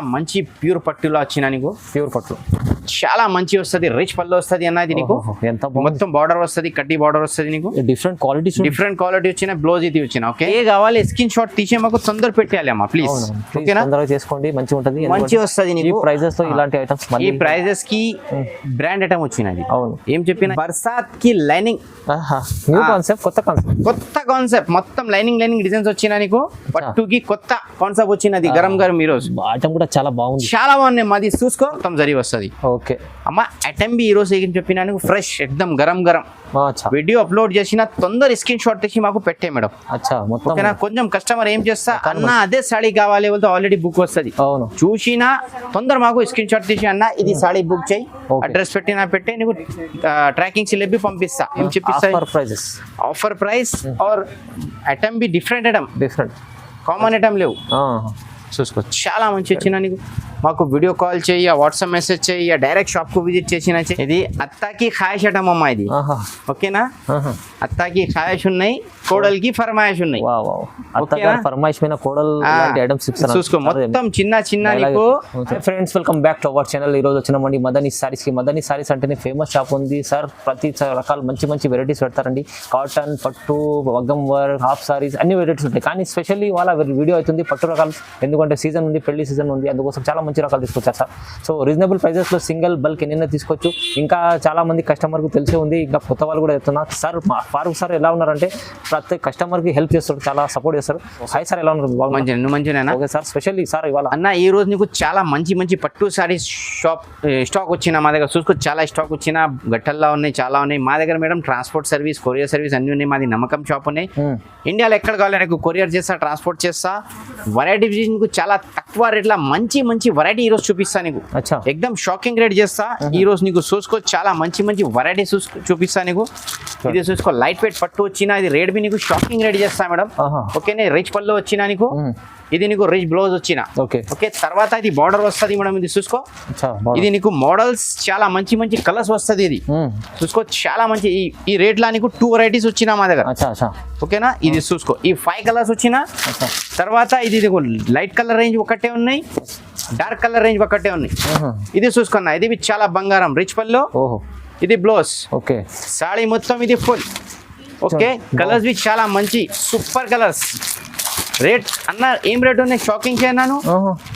మంచి ప్యూర్ పట్టులో వచ్చిన నీకు? ప్యూర్ పట్టు. చాలా మంచి వస్తది రిచ్ పళ్ళు వస్తది అన్నది నీకు. ఎంత మొత్తం బార్డర్ వస్తది కడ్డీ బార్డర్ వస్తది నీకు. డిఫరెంట్ క్వాలిటీస్ డిఫరెంట్ క్వాలిటీ వచ్చిన బ్లౌజ్ ఇది వచ్చిన ఓకే ఏ కావాలి స్క్రీన్ షాట్ తీసే మాకు తొందర పెట్టాలి అమ్మా ప్లీజ్ ఓకేనా తొందరగా చేసుకోండి మంచిగా ఉంటుంది మంచి వస్తది నీకు. ప్రైజెస్లో ఇలాంటి ఐటమ్స్ ఈ ప్రైజెస్కి బ్రాండ్ ఐటమ్ వచ్చినది అవును. ఏం చెప్పిన? బర్సాత్కి లైనింగ్ కాన్సెప్ట్ కొత్త కాన్సెప్ట్ కొత్త కాన్సెప్ట్ మొత్తం లైనింగ్ లైనింగ్ డిజైన్స్ వచ్చిన నీకు. పట్టుకి కొత్త కాన్సెప్ట్ వచ్చినది గరం గరం ఈ రోజు. ఐటమ్ కూడా చాలా బాగుంది. చాలా బాగున్నాయి మాది చూసుకో మొత్తం జరి వస్తుంది. ఓకే. అమ్మ అటెంబి ఈ రోజు ఏం చెప్పినా నీకు? ఫ్రెష్ ఎక్దమ్ గరం గరం వీడియో అప్లోడ్ చేసిన తొందర స్క్రీన్ షాట్ తీసి మాకు పెట్టే మేడం. అచ్చా ఓకేనా? కొంచెం కస్టమర్ ఏం చేస్తా? అన్న అదే సాడీ కావాలి వాళ్ళతో ఆల్రెడీ బుక్ వస్తుంది. అవును. చూసినా తొందర మాకు స్క్రీన్ షాట్ తీసి అన్న ఇది సాడీ బుక్ చేయి. అడ్రస్ పెట్టినా పెట్టి నీకు ట్రాకింగ్ సిలబి పంపిస్తా. ఏం చెప్పిస్తా? Offer prices offer price are item B different item different common item లేవు. చూసుకో చాలా మంచి వచ్చిన నీకు? మాకు వీడియో కాల్ చేయి వాట్సాప్ మెసేజ్ చేయి డైరెక్ట్ షాప్కు విజిట్ చేసిన. ఇది అత్తాకి ఖాయిష్ ఐటమ్ అమ్మా ఇది ఓకేనా అత్తాకి ఖాయిష్ ఉన్నాయి కోడలికి ఫర్మాయిష్ ఉన్నాయి ఫర్మాయిష్ మీద కోడలు చూసుకో మొత్తం చిన్న చిన్న నీకు. Friends welcome back to our channel ఈ రోజు వచ్చినామండి మదనీ సారీస్కి. మదనీ సారీస్ అంటేనే ఫేమస్ షాప్ ఉంది. సార్ ప్రతి రకాల మంచి మంచి వెరైటీస్ పెడతారండి. కాటన్ పట్టు వగ్గం వర్క్ హాఫ్ సారీస్ అన్ని వెరైటీస్ ఉంటాయి. కానీ స్పెషల్లీ వాళ్ళ వీడియో అవుతుంది పట్టు రకాలు. ఎందుకంటే సీజన్ ఉంది పెళ్ళి సీజన్ ఉంది. అందుకోసం చాలా మంచి రకాలు తీసుకొచ్చారు సార్ సో రీజనబుల్ ప్రైజెస్లో సింగిల్ బల్క్ ఎన్నైనా తీసుకోవచ్చు. ఇంకా చాలా మంది కస్టమర్కు తెలిసే ఉంది. ఇంకా కొత్త వాళ్ళు కూడా చెప్తున్నారు సార్ ఫారూక్ సార్ ఎలా ఉన్నారంటే ప్రతి కస్టమర్కి హెల్ప్ చేస్తారు చాలా సపోర్ట్ చేస్తారు హాయ్ సార్ ఎలా ఉన్నారు? మంచి మంచిగా ఓకే సార్ స్పెషల్లీ సార్ ఇవాళ అన్న ఈ రోజు నీకు చాలా మంచి మంచి పట్టు సారీ షాప్ స్టాక్ వచ్చిన మా దగ్గర? చూసుకో చాలా స్టాక్ వచ్చిన గట్టల్లా ఉన్నాయి చాలా ఉన్నాయి. మా దగ్గర madam transport service courier service అన్ని ఉన్నాయి. మాది నమ్మకం షాప్ ఉన్నాయి. Hmm. ఇండియాలో ఎక్కడ కావాలి? నాకు కొరియర్ చేస్తా ట్రాన్స్పోర్ట్ చేస్తా. వెరైటీ చాలా తక్కువ రేట్ల మంచి మంచి వెరైటీ ఈరోజు చూపిస్తా నీకు. ఎక్దమ్ షాకింగ్ రేట్ చేస్తా. ఈ రోజు నీకు చూసుకో చాలా మంచి మంచి వెరైటీ చూపిస్తా నీకు. ఇది చూసుకో లైట్ వెయిట్ పట్టు వచ్చిన ఇది రేట్ బి నీకు షాకింగ్ రేట్ చేస్తా మేడం. ఓకేనే? రిచ్ పళ్ళు వచ్చిన నీకు. ఇది నీకు రిచ్ బ్లౌజ్ వచ్చిన. ఓకే. ఓకే? తర్వాత ఇది బార్డర్ వస్తుంది మేడం ఇది చూసుకో. ఇది నీకు మోడల్స్ చాలా మంచి మంచి కలర్స్ వస్తుంది ఇది. చూసుకో చాలా మంచి ఈ ఈ రేట్లా నీకు టూ వెరైటీస్ వచ్చినా మా దగ్గర. ఓకేనా? ఇది చూసుకో ఈ ఫైవ్ కలర్స్ వచ్చిన. తర్వాత ఇది లైట్ కలర్ రేంజ్ ఒకటే ఉన్నాయి. డార్క్ కలర్ రేంజ్ ఒకటే ఉన్నాయి మ్మ్. ఇది చూసుకున్నా ఇది చాలా బంగారం రిచ్ పల్లో ఓహో. ఇది బ్లౌజ్. ఓకే. సాడీ మొత్తం ఇది ఫుల్. ఓకే కలర్స్ బి చాలా మంచి సూపర్ కలర్స్. రేట్ అన్న ఏం రేట్ ఉన్నాయి? షాకింగ్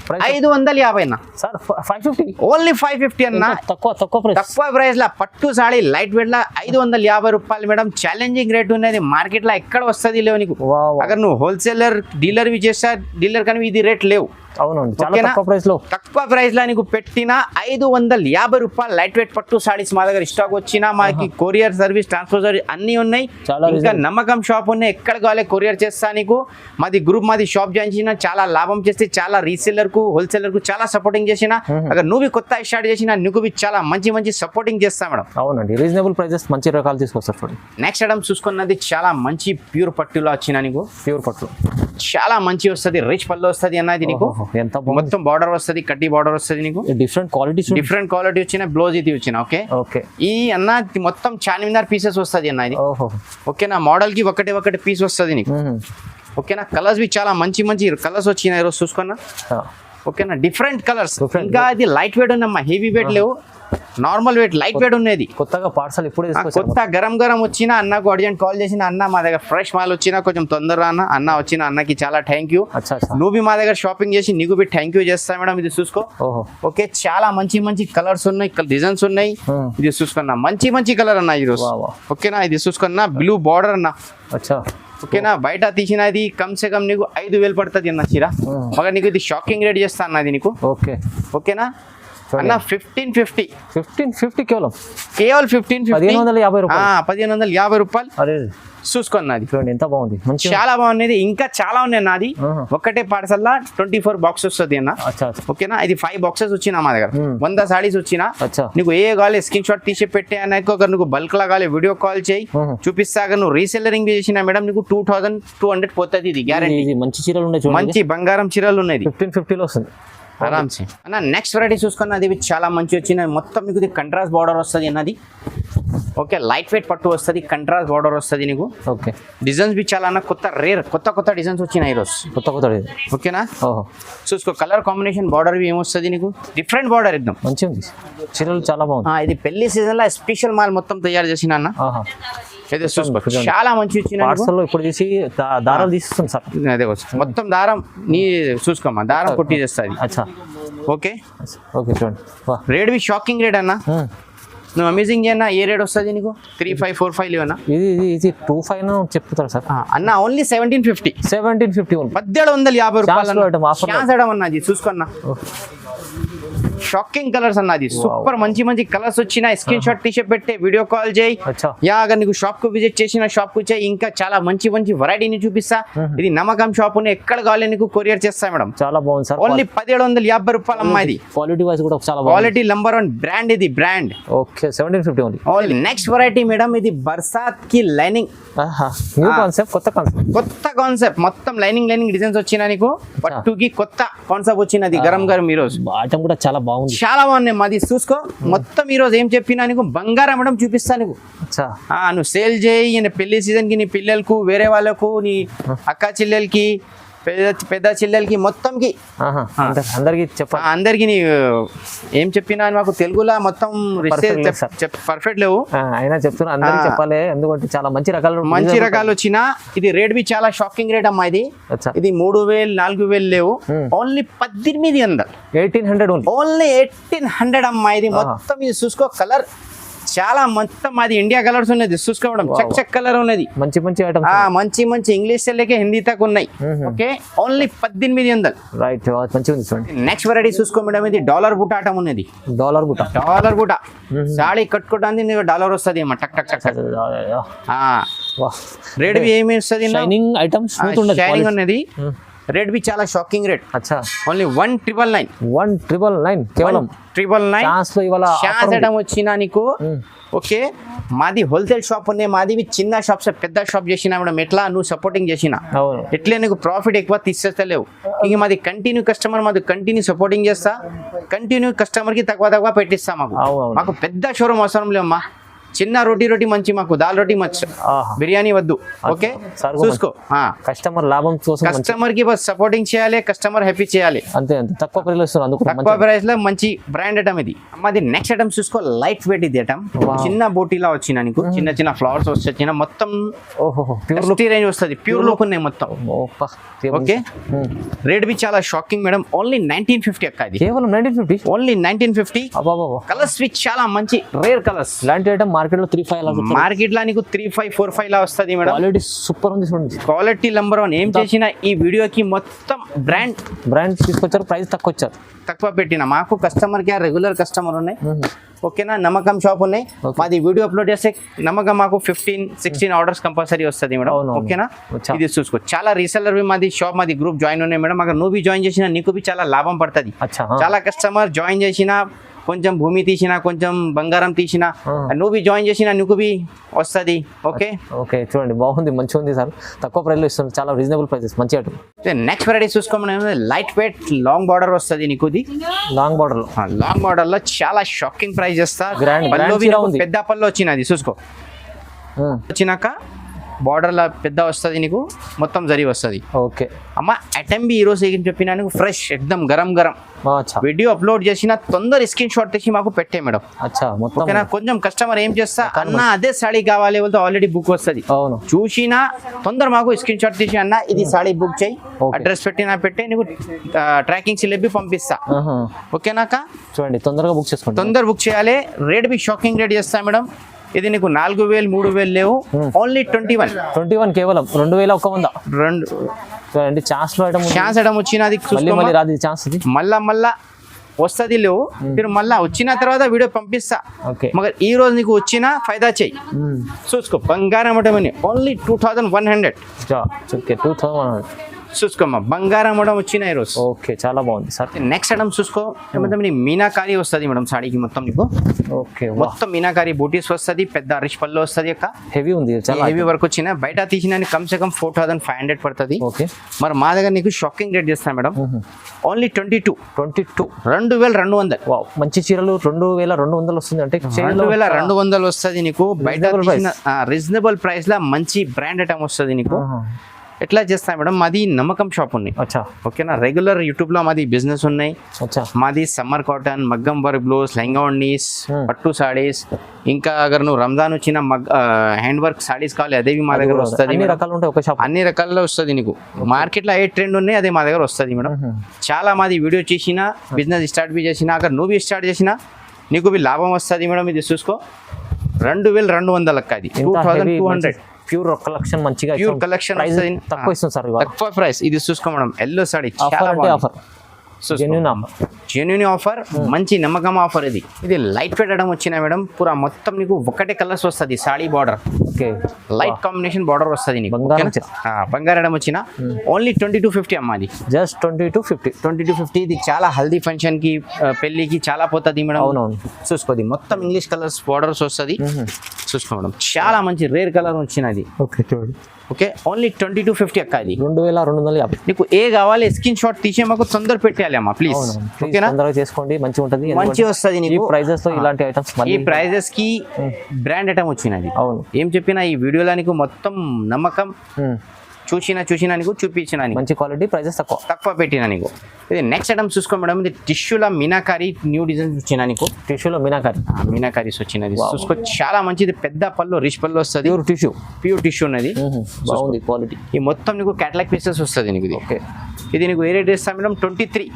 ప్రైస్ ఐదు వందల యాభై అన్న. Sir five fifty only five fifty అన్న. తక్కువ తక్కువ ప్రైస్ తక్కువ ప్రైస్ లా పట్టు సాడీ లైట్ వెయిట్ లా ఐదు వందల యాభై రూపాయలు మేడం. ఛాలెంజింగ్ రేట్ ఉన్నది. మార్కెట్లో ఎక్కడ వస్తుంది లేవు నీకు. అगर నువ్వు హోల్సేలర్ డీలర్ వి చేస్తా డీలర్ కానీ ఇది రేట్ లేవు. అవునండి చాలా? తక్కువ ప్రైస్లో తక్కువ ప్రైస్ లా నీకు పెట్టిన ఐదు వందల యాభై రూపాయలు లైట్ వెయిట్ పట్టు సాడీస్ మా దగ్గర స్టాక్ వచ్చిన మాకి కొరియర్ సర్వీస్ ట్రాన్స్పోర్ట్ సర్వీస్ అన్ని ఉన్నాయి. ఇంకా. నమ్మకం షాప్ ఉన్నాయి. ఎక్కడ కావాలి కొరియర్ చేస్తా నీకు. మాది గ్రూప్ మాది షాప్ జాయిన్ చేసిన చాలా లాభం చేస్తే చాలా రీసేలర్కు హోల్సేలర్కు చాలా సపోర్టింగ్ చేసిన. అगर నువ్వు కొత్త స్టార్ట్ చేసిన నువ్వు చాలా మంచి మంచి సపోర్టింగ్ చేస్తా మేడం. అవునండి రీజనబుల్ ప్రైజెస్ మంచి రకాలు తీసుకొస్తారు నెక్స్ట్ ఐటమ్ చూసుకున్నది చాలా మంచి ప్యూర్ పట్టులో వచ్చిన నీకు. ప్యూర్ పట్లు చాలా మంచి వస్తుంది రిచ్ పళ్ళు వస్తుంది అన్నది నీకు. ఎంత మొత్తం బార్డర్ వస్తుంది కడ్డీ బార్డర్ వస్తుంది నీకు? డిఫరెంట్ క్వాలిటీస్ డిఫరెంట్ క్వాలిటీ వచ్చిన బ్లౌజ్ ఇది వచ్చిన ఓకే ఓకే ఈ అన్న మొత్తం చార్మినార్ పీసెస్ వస్తుంది అన్న ఇది. ఓకేనా మోడల్కి ఒకటే ఒకటి పీస్ వస్తుంది నీకు. ఓకేనా కలర్స్ బి చాలా మంచి మంచి కలర్స్ వచ్చినాయి ఈరోజు చూసుకున్నా ఓకేనా డిఫరెంట్ కలర్స్. ఇంకా ఇది లైట్ వెయిట్ ఉందమ్మా హెవీ వెయిట్ లేవు. నార్మల్ వెయిట్ లైట్ వెయిట్ ఉన్నది కొత్తగా పార్సల్ ఇప్పుడే కొత్త గరం గరం వచ్చిన అన్నకు అర్జెంట్ కాల్ చేసిన అన్న మా దగ్గర ఫ్రెష్ మాల్ వచ్చినా కొంచెం తొందరగా అన్న అన్న వచ్చిన అన్నకి చాలా థ్యాంక్ యూ నువ్వు మా దగ్గర షాపింగ్ చేసి నీకు బి థ్యాంక్ యూ చేస్తా మేడం ఇది చూసుకో. ఓకే చాలా మంచి మంచి కలర్స్ ఉన్నాయి డిజైన్స్ ఉన్నాయి. ఇది చూసుకున్నా మంచి మంచి కలర్ అన్న వా. ఓకేనా ఇది చూసుకున్నా బ్లూ బార్డర్ అన్న. అచ్చా. ఓకేనా బయట తీసినది కమ్ సే కమ్ నీకు ఐదు వేలు పడుతుంది అన్న చీర. మగ నీకు ఇది షాకింగ్ రేట్ చేస్తా అన్నది నీకు. ఓకే. ఓకేనా అన్న ఫిఫ్టీన్ ఫిఫ్టీ ఫిఫ్టీన్ ఫిఫ్టీ కేవలం. కేవలం ఫిఫ్టీన్ పదిహేను వందల యాభై రూపాయలు. పదిహేను వందల యాభై రూపాయలు. చూడండి ఎంత బాగుంది. మంచి చాలా బాగున్నది ఇంకా చాలా ఉన్నాయి నాది. ఒకటే పార్సల్లా ట్వంటీ ఫోర్ బాక్స్ వస్తుంది అన్న. ఓకేనా? ఇది ఫైవ్ బాక్సెస్ వచ్చిన మా దగ్గర. వంద సాడీస్ వచ్చిన. నీకు ఏ కావాలి స్క్రీన్ షాట్ తీసి పెట్టే నాకు ఒక నువ్వు బల్క్ లా కావాలి వీడియో కాల్ చేయి. చూపిస్తాక నువ్వు రీసెల్లరింగ్ చేసిన మేడం నీకు టూ థౌసండ్ టూ హండ్రెడ్ పోతుంది ఇది గ్యారంటీ మంచి చీరలు ఉన్నాయి మంచి బంగారం చీరలు ఉన్నది ఫిఫ్టీన్ ఫిఫ్టీలో వస్తుంది. ఆరామ్సే అన్న నెక్స్ట్ వెరైటీ చూసుకున్న అది చాలా మంచి వచ్చిన మొత్తం మీకు ఇది కంట్రాస్ట్ బార్డర్ వస్తుంది అన్నది. ఓకే లైట్ వెయిట్ పట్టు వస్తుంది కంట్రాస్ట్ బార్డర్ వస్తుంది నీకు. ఓకే డిజైన్స్ బి చాలా అన్న కొత్త రేర్ కొత్త కొత్త డిజైన్స్ వచ్చినాయి ఈరోజు. కొత్త కొత్త ఓకేనా ఓహో. చూసుకో కలర్ కాంబినేషన్ బార్డర్ ఏమొస్తుంది నీకు? డిఫరెంట్ బార్డర్ ఇద్దాం. మంచిగా ఉంది. చీరలు చాలా బాగుంది. ఇది పెళ్ళి సీజన్లో స్పెషల్ మాల్ మొత్తం తయారు చేసిన అన్న. అయితే చాలా మంచి ఇప్పుడు దా- దారాలు తీస్తుంది సార్. అదే. మొత్తం దారం నీ చూసుకోమ్మా. దారం కొట్టి చేస్తుంది అచ్చా. ఓకే? ఓకే చూడండి. వా. రేట్ బి షాకింగ్ రేట్ అన్న. నువ్వు అమేజింగ్ చేయన్నా ఏ రేట్ వస్తుంది నీకు? త్రీ ఫైవ్ ఫోర్ ఫైవ్ లేవన్నా ఇది ఇది ఇది టూ ఫైవ్ చెప్తారు సార్. అన్న only seventeen fifty seventeen fifty పద్దెడు వందల యాభై రూపాయలు చూసుకున్నా షాకింగ్ కలర్స్ అన్నది. సూపర్ మంచి మంచి కలర్స్ వచ్చిన స్క్రీన్ షాట్ తీసి పెట్టే వీడియో కాల్ చేయి. యా నీకు షాప్కు విజిట్ చేసిన షాప్కు చేయి. ఇంకా చాలా మంచి మంచి వెరైటీని చూపిస్తా. ఇది నమ్మకం షాప్ ఎక్కడ కావాలి నీకు కొరియర్ చేస్తా మేడం. చాలా బాగుంది సార్. ఓన్లీ పదిహేడు వందల యాభై రూపాయలు అమ్మా ఇది. క్వాలిటీ వైజ్ కూడా చాలా క్వాలిటీ నంబర్ వన్ బ్రాండ్ ఇది brand okay seventeen fifty only next variety madam ఇది బర్సాత్కి లైనింగ్ న్యూ. కాన్సెప్ట్ కొత్త కాన్సెప్ట్ కొత్త కాన్సెప్ట్ మొత్తం లైనింగ్ లైనింగ్ డిజైన్స్ వచ్చినా నీకు. పట్టుకి కొత్త కాన్సెప్ట్ వచ్చినది గరం గరం ఈ రోజు. ఐటమ్ కూడా చాలా బాగుంది చాలా బాగున్నాయి మాది చూసుకో. మొత్తం ఈ రోజు ఏం చెప్పినా నీకు బంగారం మేడం చూపిస్తా నీకు. నువ్వు సేల్ చేయి పెళ్ళి సీజన్కి నీ పిల్లలకు వేరే వాళ్ళకు నీ అక్క చెల్లెలకి పెద్ద పెద్ద చెల్లెలకి మొత్తంకి. అందరికీ ఆ, చెప్పాలి అందరికి నీ ఏం చెప్పినా మాకు తెలుగులో మొత్తం. పర్ఫెక్ట్ లేవు. అయినా చెప్తున్నా అందరికీ. చెప్పాలి. ఎందుకంటే చాలా మంచి రకాలు మంచి రకాలు వచ్చినా ఇది రేట్ బి చాలా షాకింగ్ రేట్ అమ్మా ఇది. ఇది మూడు వేలు నాలుగు వేలు లేవు. ఓన్లీ పద్దెనిమిది వందలు. Eighteen hundred only eighteen hundred అమ్మా ఇది. మొత్తం ఇది చూసుకో కలర్ చాలా మొత్తం అది ఇండియా కలర్స్ ఉన్నది. చూసుకోవడం. చక్ చక్ కలర్ ఉన్నది. మంచి మంచి ఐటమ్స్ మంచి మంచి ఇంగ్లీష్ సెల్లకే హిందీ తక్కువ ఉన్నాయి. ఓకే? ఓన్లీ పద్దెనిమిది వందలు. రైట్ ఉంది చూడండి. నెక్స్ట్ వెరైటీ చూసుకో మేడం ఇది డాలర్ బుట్ట ఆటం ఉన్నది. డాలర్ గుట్ట డాలర్ బుట్ట సాడీ కట్టుకోవడానికి నీకు డాలర్ వస్తుంది అమ్మ టక్ టక్ టక్ ఏమి వస్తుంది షైనింగ్ ఐటమ్ షైనింగ్. ఉన్నది. రేట్ బి చాలా షాకింగ్ రేట్ అచ్చా only one triple nine one triple nine కేవలం ట్రిపుల్ నైన్ ఛాన్స్ ఉంది. ఐటమ్ వచ్చినా నీకు. ఓకే మాది హోల్సేల్ షాప్ ఉన్నాయి మాది చిన్న షాప్స్ పెద్ద షాప్ చేసినా మేడం ఎట్లా నువ్వు సపోర్టింగ్ చేసినా ఎట్లే నీకు ప్రాఫిట్ ఎక్కువ తీసేస్తలేవు ఇంక మాది కంటిన్యూ కస్టమర్ మాది కంటిన్యూ సపోర్టింగ్ చేస్తా కంటిన్యూ కస్టమర్కి తక్కువ తక్కువ పెట్టిస్తా మాకు. మాకు పెద్ద షోరూమ్ అవసరం లేవమ్మా చిన్న రోటీ రోటీ మంచి మాకు దాల్ రోటీ మంచి. బిర్యానీ వద్దు ఓకే? చూసుకో. కస్టమర్ లాభం కోసం కస్టమర్కి బస్ సపోర్టింగ్ చేయాలి కస్టమర్ హ్యాపీ చేయాలి. అంతే అంతే. తక్కువ ప్రైస్ అందుకు తక్కువ ప్రైస్లో మంచి బ్రాండ్ ఐటమ్ ఇది అమ్మది నెక్స్ట్ ఐటమ్ చూసుకో లైట్ వెయిట్ ఇది ఐటమ్. చిన్న బోటీలా వచ్చిన నీకు. చిన్న చిన్న ఫ్లవర్స్ వచ్చిన మొత్తం ఓహో ప్యూర్ రేంజ్ వస్తుంది. ప్యూర్ లుక్ ఉన్నాయి మొత్తం. ఓకే రేట్ బి చాలా shocking madam only nineteen fifty అక్క ఇది. కేవలం nineteen fifty only nineteen fifty colours with చాలా మంచి రేర్ కలర్స్ ఇలాంటి ఐటమ్ మార్కెట్లో త్రీ ఫైవ్ మార్కెట్లో నీకు త్రీ ఫైవ్ ఫోర్ ఫైవ్ లా వస్తుంది మేడం క్వాలిటీ సూపర్ ఉంది చూడండి. క్వాలిటీ నెంబర్ వన్ ఏం చేసినా ఈ వీడియోకి మొత్తం బ్రాండ్ బ్రాండ్ తీసుకొచ్చారు ప్రైస్ తక్కువ వచ్చారు. తక్కువ పెట్టిన. మాకు కస్టమర్కి రెగ్యులర్ కస్టమర్ ఉన్నాయి. ఓకేనా? నమ్మకం షాప్ ఉన్నాయి. మాది వీడియో అప్లోడ్ చేస్తే నమ్మకం మాకు ఫిఫ్టీన్ సిక్స్టీన్ ఆర్డర్స్ కంపల్సరీ వస్తుంది మేడం. ఓకేనా? ఇది చూసుకో. చాలా రీసెల్లర్ మాది షాప్ మాది గ్రూప్ జాయిన్ ఉన్నాయి మేడం. అక్కడ నువ్వు జాయిన్ చేసినా నీకు చాలా లాభం పడుతుంది. చాలా కస్టమర్ జాయిన్ చేసిన కొంచెం భూమి తీసిన కొంచెం బంగారం తీసిన. నువ్వు బి జాయిన్ చేసిన నీకు బి వస్తుంది ఓకే? ఓకే చూడండి బాగుంది మంచిగా ఉంది సార్. తక్కువ ప్రైస్లో ఇస్తున్నారు చాలా రీజనబుల్ ప్రైసెస్ మంచి ఐటమ్ నెక్స్ట్ వెరైటీ చూసుకోమని లైట్ వెయిట్ లాంగ్ బార్డర్ వస్తుంది నీకు ఇది లాంగ్ బార్డర్ లాంగ్ బార్డర్లో చాలా షాకింగ్ ప్రైస్ చేస్తా నీకు ఉంది. పెద్ద పళ్ళు వచ్చినది చూసుకో. వచ్చినాక బార్డర్ లా పెద్ద వస్తుంది నీకు మొత్తం జరి వస్తుంది. ఓకే. అమ్మ అటెంబి ఈ రోజు ఏం చెప్పినా నీకు ఫ్రెష్ ఎక్దమ్ గరం గరం. వీడియో అప్లోడ్ చేసిన తొందర స్క్రీన్ షాట్ తీసి మాకు పెట్టే మేడం. అచ్చా ఓకేనా? కొంచెం కస్టమర్ ఏం చేస్తా? అన్న అదే సాడీ కావాలి వాళ్ళతో ఆల్రెడీ బుక్ వస్తుంది. అవును. చూసినా తొందర మాకు స్క్రీన్ షాట్ తీసి అన్న ఇది సాడీ బుక్ చేయి. అడ్రస్ పెట్టినా పెట్టే నీకు ట్రాకింగ్ సిలబి పంపిస్తా. ఓకేనాక? చూడండి తొందరగా బుక్ చేసుకోండి తొందర బుక్ చేయాలి. రేట్ బి షాకింగ్ రేట్ చేస్తా మేడం. ఇది నీకు నాలుగు వేలు మూడు వేలు లేవు. Only twenty one twenty one కేవలం. రెండు వేల ఒక్క వంద. రెండు చూడండి ఛాన్స్లో ఐటమ్. ఛాన్స్ ఎడం వచ్చినది మళ్ళీ రాదు ఛాన్స్ మళ్ళా మళ్ళా వస్తుంది లేవు. మీరు మళ్ళా వచ్చిన తర్వాత వీడియో పంపిస్తా. ఓకే మగర్ ఈ రోజు నీకు వచ్చిన ఫైదా చెయ్యి. చూసుకో బంగారం అటమని only two thousand one hundred two thousand చూసుకోమ్మా. బంగారం కూడా వచ్చినాయి ఈరోజు ఓకే చాలా బాగుంది సార్. నెక్స్ట్ ఐటమ్ చూసుకో. ఏమంటే నీ మీనాకారి వస్తుంది మేడం సాడీకి మొత్తం నీకు. ఓకే మొత్తం మీనాకారి బూటీస్ వస్తుంది పెద్ద అరిష్ పళ్ళు వస్తుంది అక్క. హెవీ ఉంది చాలా హెవీ వర్క్ వచ్చిన బయట తీసిన కమ్ సే కమ్ ఫోర్ థౌసండ్ ఫైవ్ హండ్రెడ్ పడుతుంది. ఓకే. మరి మా దగ్గర నీకు షాకింగ్ రేట్ చేస్తాను madam. Only twenty two twenty two రెండు వేల రెండు వందలు. వావ్ మంచి చీరలు రెండు వేల రెండు వందలు వస్తుంది అంటే రెండు వేల రెండు వందలు వస్తుంది నీకు. బయట రీజనబుల్ ప్రైస్లో మంచి బ్రాండ్ ఐటమ్ వస్తుంది నీకు. ఎట్లా చేస్తా మేడం? మాది నమ్మకం షాప్ ఉన్నాయి ఓకేనా? రెగ్యులర్ యూట్యూబ్లో మాది బిజినెస్ ఉన్నాయి. మాది సమ్మర్ కాటన్ మగ్గం వర్క్ లెహంగా ఓణీస్ Hmm. పట్టు సాడీస్. ఇంకా అగర్ నువ్వు రంజాన్ వచ్చిన మగ్ హ్యాండ్ వర్క్ సాడీస్ కావాలి అదేవి మా దగ్గర వస్తుంది అన్ని రకాల్లో వస్తుంది నీకు. మార్కెట్లో ఏ ట్రెండ్ ఉన్నాయి అదే మా దగ్గర వస్తుంది మేడం. చాలా మాది వీడియో చేసిన బిజినెస్ స్టార్ట్ బి చేసిన అక్కడ నువ్వు బి స్టార్ట్ చేసినా నీకు బి లాభం వస్తుంది మేడం ఇది చూసుకో. రెండు వేల రెండు వందలకి అది. Two thousand two hundred. Pure collection మంచిగా ప్యూర్. కలెక్షన్ తక్కువ ఇస్తుంది సార్ తక్కువ ప్రైస్ ఇది చూసుకో మేడం ఎల్లో ఆఫర్ చాలా offer genuine offer genuine offer మంచి నమ్మకం ఆఫర్ ఇది. ఇది లైట్ పెట్టడం వచ్చిన మేడం పూరా మొత్తం నీకు ఒకటే కలర్స్ వస్తుంది. Sari border okay. Light combination border వస్తుంది నీకు. బంగారం బంగారం వచ్చిన only twenty two fifty అమ్మాది just twenty two fifty twenty two fifty ఇది చాలా హల్దీ ఫంక్షన్కి పెళ్ళికి చాలా పోతుంది మేడం. అవునవును. చూసుకోది మొత్తం ఇంగ్లీష్ కలర్స్ బార్డర్స్ వస్తుంది. చూసుకో మేడం. చాలా మంచి రేర్ కలర్ వచ్చినది. Okay okay only twenty two fifty అక్క ఇది రెండు వేల రెండు వందల యాభై. నీకు ఏ కావాలి స్క్రీన్ షాట్ తీసే మాకు తొందర పెట్టేయాలి అమ్మా ప్లీజ్ ఓకేనా తొందరగా చేసుకోండి మంచిగా ఉంటుంది మంచి వస్తుంది ఈ నీకు. ప్రైజెస్లో ఇలాంటి ఐటమ్స్ ఈ ప్రైజెస్కి బ్రాండ్ ఐటమ్ వచ్చినది. అవును. ఏం చెప్పినా ఈ వీడియోలో నీకు మొత్తం నమ్మకం. ఉమ్. చూసిన చూసిన నీకు చూపించిన మంచి క్వాలిటీ ప్రైజెస్ తక్కువ. తక్కువ పెట్టిన నీకు. ఇది నెక్స్ట్ ఐటమ్ చూసుకో మేడం ఇది టిష్యూల మీనాకారి న్యూ డిజైన్స్ వచ్చిన నీకు. టిష్యూలో మీనాకారి. మీనాకారీస్ వచ్చినది. చూసుకో చాలా మంచిది. పెద్ద పళ్ళు రిచ్ పళ్ళు వస్తుంది. ప్యూర్ టిష్యూ ప్యూర్ టిష్యూ ఉన్నది. బాగుంది క్వాలిటీ ఈ మొత్తం నీకు క్యాటలాగ్ పీసెస్ వస్తుంది నీకు ఇది. ఓకే ఇది నీకు ఏ రేట్ ఇస్తా మేడం? ట్వంటీ త్రీ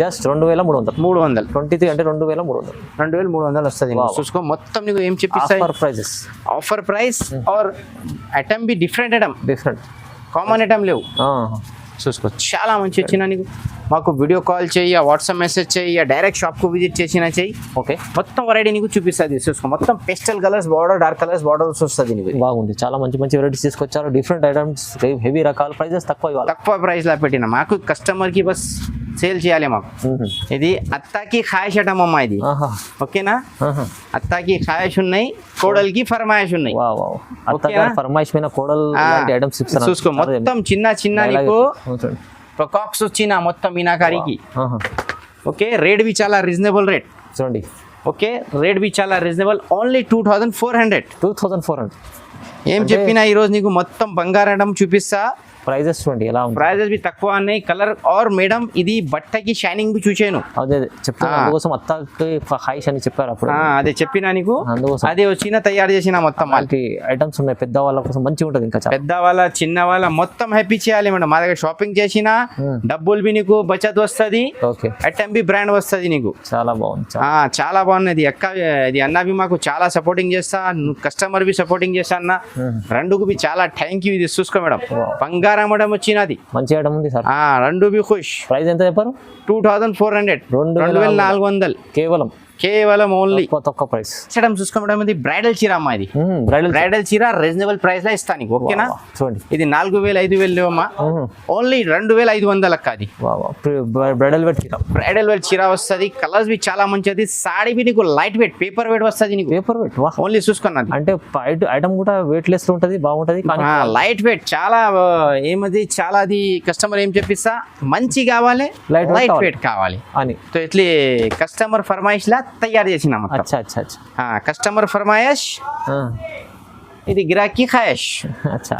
జస్ట్ రెండు వేల మూడు వందలు. మూడు వందలు. ట్వంటీ త్రీ అంటే రెండు వేల మూడు వందలు. రెండు వేలు మూడు వందలు వస్తుంది. చూసుకో మొత్తం నీకు ఏం చెప్పిస్తాయి? Offer prices offer price are item B different item different common item లేవు. చూసుకో చాలా మంచి వచ్చిన నీకు. మాకు వీడియో కాల్ చేయి వాట్సాప్ మెసేజ్ చేయి డైరెక్ట్ షాప్కు విజిట్ చేసినా చెయ్యి ఓకే మొత్తం వెరైటీ నీకు చూపిస్తుంది. చూసుకో మొత్తం pastel colours border dark colours borders వస్తుంది నీకు. బాగుంది. చాలా మంచి మంచి వెరైటీస్ తీసుకొచ్చారు. డిఫరెంట్ ఐటమ్స్ హెవీ రకాల ప్రైజెస్ తక్కువ ఇవ్వాలి తక్కువ ప్రైస్లో పెట్టిన. మాకు కస్టమర్కి బస్ సేల్ చేయాలి మాకు. ఇది అత్తాకి ఖాయిష్ అటం అమ్మా ఇది ఓకేనా అత్తాకి ఖాయిష్ ఉన్నాయి కోడలికి ఫర్మాయిష్ ఉన్నాయి? ఫర్మాయిష్ కోడలు చూసుకో మొత్తం చిన్న చిన్న నీకు కాక్స్ వచ్చిన మొత్తం మీనాకారికి. ఓకే రేట్ బి చాలా రీజనబుల్ రేట్ చూడండి. ఓకే రేట్ బి చాలా reasonable only two thousand four hundred two thousand four hundred ఏం చెప్పినా ఈ రోజు నీకు మొత్తం బంగారం చూపిస్తా. ప్రైజెస్ చూడండి ఎలా ఉంది ప్రైజెస్ బి తక్కువ ఉన్నాయి కలర్ ఆర్ మేడం ఇది బట్టకి షైనింగ్ బి చూసాను అదే చెప్తాను. అందుకోసం అత్తకి హాయిష్ అని చెప్పారు అప్పుడు. అదే చెప్పినా నీకు? అందుకోసం. అదే వచ్చిన తయారు చేసిన మొత్తం. వాళ్ళకి ఐటమ్స్ ఉన్నాయి పెద్ద వాళ్ళ కోసం మంచిగా ఉంటుంది ఇంకా పెద్ద వాళ్ళ చిన్న వాళ్ళ మొత్తం హ్యాపీ చేయాలి మేడం. మా దగ్గర షాపింగ్ చేసినా. డబ్బులు బి నీకు బచత్ వస్తుంది. ఓకే. బి బ్రాండ్ వస్తుంది నీకు. చాలా బాగుంది చాలా. బాగున్నది. అక్క ఇది అన్న బి మాకు చాలా సపోర్టింగ్ చేస్తా. కస్టమర్ బి సపోర్టింగ్ చేస్తా అన్న. రెండుకు బి చాలా థ్యాంక్ యూ ఇది. చూసుకో మేడం. బంగారం మేడం వచ్చినది. మంచి ఐటమ్ ఉంది సార్. రెండు బి ఖుష్. ప్రైస్ ఎంత చెప్పారు? టూ థౌజండ్ ఫోర్ హండ్రెడ్ రెండు రెండు వేల నాలుగు వందలు. కేవలం కేవలం ఓన్లీ తక్కువ ప్రైస్ మేడం ఇది బ్రైడల్ చీర అమ్మా ఇది. బ్రైడల్ బ్రైడల్ చీర రీజనబుల్ ప్రైస్లో ఇస్తా నీకు ఓకేనా? చూడండి. ఇది నాలుగు వేలు ఐదు వేలు లేవమ్మా. ఓన్లీ రెండు వేల ఐదు వందలక్క అది. బ్రైడల్ వెట్ చీర. బ్రైడల్ వేల్ చీర వస్తుంది కలర్స్ బి చాలా మంచిది సాడీ బి నీకు లైట్ వెయిట్ పేపర్ వెయిట్ వస్తుంది నీకు. పేపర్ వెట్ వా ఓన్లీ చూసుకున్నది అంటే ఐటమ్ కూడా వెయిట్ లెస్ ఉంటుంది బాగుంటుంది లైట్ వెయిట్ చాలా ఏమది చాలా అది కస్టమర్ ఏం చెప్పిస్తా? మంచి కావాలి లైట్. వెయిట్ కావాలి. అని. ఇట్లా కస్టమర్ ఫర్మాయిష్ లా తయారు చేసిన అచ్చా అచ్చా అచ్చా. కస్టమర్ ఫర్మాయిష్ ఇది గిరాకీ ఖాయష్. అచ్చా.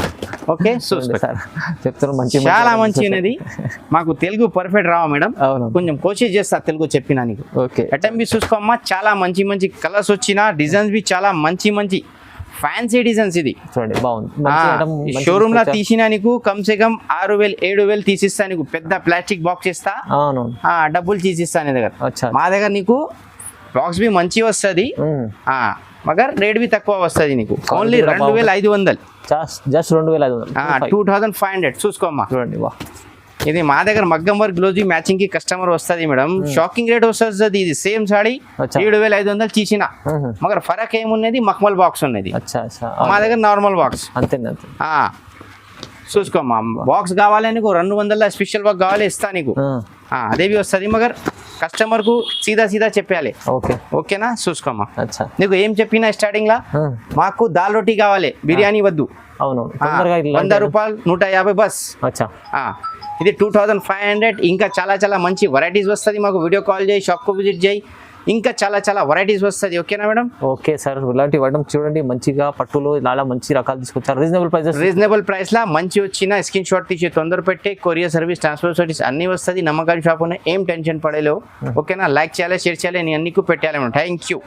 ఓకే చెప్తారు మంచి చాలా items మంచి వస్తాయి. ఉన్నది. మాకు తెలుగు పర్ఫెక్ట్ రావా మేడం? కొంచెం కోషిష్ చేస్తా తెలుగు చెప్పినా నీకు. ఓకే. బి చూసుకోమ్మా చాలా మంచి మంచి కలర్స్ వచ్చిన డిజైన్స్ బి చాలా మంచి మంచి ఫ్యాన్సీ డిజైన్స్ ఇది. చూడండి బాగుంది. షోరూమ్లో. తీసినా నీకు కమ్ సే కమ్ ఆరు వేలు ఏడు వేలు తీసిస్తా నీకు. పెద్ద ప్లాస్టిక్ బాక్స్ ఇస్తా డబ్బులు తీసిస్తా నీ దగ్గర. మా దగ్గర నీకు బాక్స్ బి మంచి వస్తుంది. మగర్ రేట్ బి తక్కువ వస్తుంది నీకు. ఓన్లీ రెండు వేల ఐదు వందలు. జస్ట్ రెండు వేల ఐదు వందలు. టూ థౌజండ్ ఫైవ్ హండ్రెడ్ చూసుకోమ్మా. చూడండి వా. ఇది మా దగ్గర మగ్గం వర్క్ గ్లోజ్ మ్యాచింగ్కి కస్టమర్ వస్తుంది మేడం. షాకింగ్ రేట్ వస్తుంది ఇది. సేమ్ సాడీ. ఏడు వేల ఐదు వందలు తీసిన. మగర్ ఫరక్ ఏమున్నది? మక్మల్ బాక్స్ ఉన్నది. మా దగ్గర నార్మల్ బాక్స్ అంతే. చూసుకోమ్మా. బాక్స్ కావాలి నీకు రెండు వందల స్పెషల్ బాక్స్ కావాలి ఇస్తా నీకు. అదేవి వస్తుంది. మగర్ కస్టమర్కు సీదా సీదా చెప్పాలి ఓకే. ఓకేనా? చూసుకోమ్మా. అచ్చా. నీకు ఏం చెప్పినా స్టార్టింగ్లా మాకు దాల్ రోటీ కావాలి. బిర్యానీ వద్దు. అవును. వంద రూపాయలు నూట యాభై బస్. అచ్చా. ఇది టూ థౌజండ్ ఫైవ్ హండ్రెడ్ ఇంకా చాలా చాలా మంచి వెరైటీస్ వస్తుంది. మాకు వీడియో కాల్ చేయి షాప్కు విజిట్ చేయి. ఇంకా చాలా చాలా వెరైటీస్ వస్తుంది ఓకేనా మేడం ఓకే సార్ ఇలాంటి ఇవ్వడం చూడండి మంచిగా పట్టులో ఇలా మంచి రకాలు తీసుకొచ్చారు. రీజనబుల్ ప్రైజెస్ రీజనబుల్ ప్రైస్ లా మంచి వచ్చిన స్క్రీన్ షాట్ తీసి తొందర పెట్టే కొరియర్ సర్వీస్ ట్రాన్స్పోర్ట్ సర్వీస్ అన్ని వస్తుంది నమ్మకాలు షాప్ ఉన్నాయి ఏం టెన్షన్ పడలేవు. ఓకేనా లైక్ చేయాలి షేర్ చేయాలి నేను అన్ని పెట్టాలి మేడం థ్యాంక్ యూ